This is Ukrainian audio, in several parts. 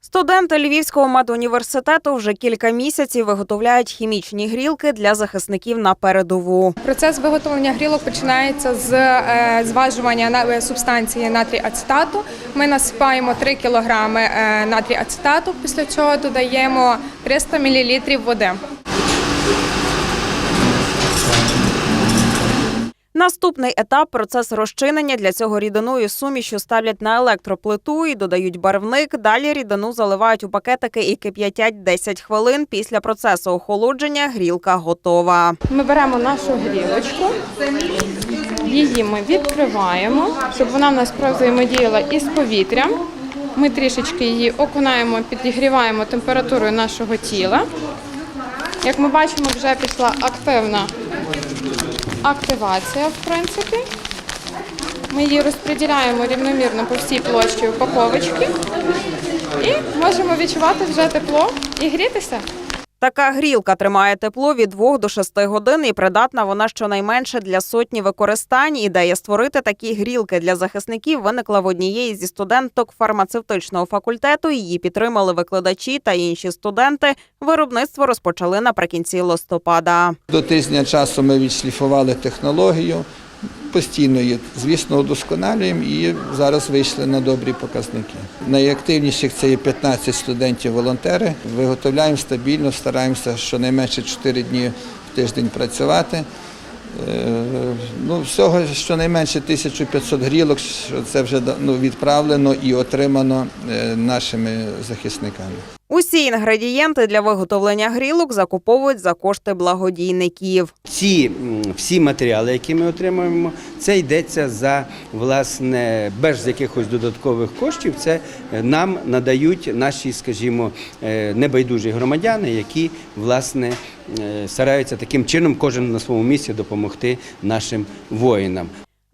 Студенти Львівського медуніверситету вже кілька місяців виготовляють хімічні грілки для захисників на передову. Процес виготовлення грілок починається з е, зважування е, субстанції натрій ацетату. Ми насипаємо 3 кг натрій ацетату, після цього додаємо 300 мл води. Наступний етап процес розчинення для цього рідиною сумішю ставлять на електроплиту і додають барвник. Далі рідину заливають у пакетики і кип'ятять 10 хвилин. Після процесу охолодження грілка готова. Ми беремо нашу грілочку, її ми відкриваємо, щоб вона в нас взаємодіяла із повітрям. Ми трішечки її окунаємо, підігріваємо температурою нашого тіла. Як ми бачимо, вже пішла активна активація, в принципі. Ми її розподіляємо рівномірно по всій площі упаковочки і можемо відчувати вже тепло і грітися. Така грілка тримає тепло від 2 до 6 годин і придатна вона щонайменше для сотні використань. Ідея створити такі грілки для захисників виникла в однієї зі студенток фармацевтичного факультету. Її підтримали викладачі та інші студенти. Виробництво розпочали наприкінці листопада. До тижня часу ми відшліфували технологію, постійно її, звісно, удосконалюємо і зараз вийшли на добрі показники. Найактивніших це є 15 студентів-волонтери. Виготовляємо стабільно, стараємося щонайменше 4 дні в тиждень працювати. Е, Ну, всього щонайменше 1500 грілок, що це вже ну, відправлено і отримано е, нашими захисниками. Усі інгредієнти для виготовлення грілок закуповують за кошти благодійників. Ці всі матеріали, які ми отримуємо, це йдеться за власне без якихось додаткових коштів. Це е, нам надають наші, скажімо, е, небайдужі громадяни, які власне е, стараються таким чином кожен на своєму місці допомогти нашим воїнам.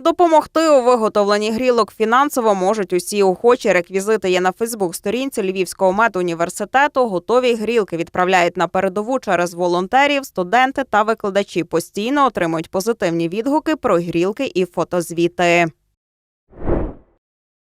Допомогти у виготовленні грілок фінансово можуть усі охочі. Реквізити є на Фейсбук-сторінці Львівського медуніверситету. Готові грілки відправляють на передову через волонтерів, студенти та викладачі постійно отримують позитивні відгуки про грілки і фотозвіти.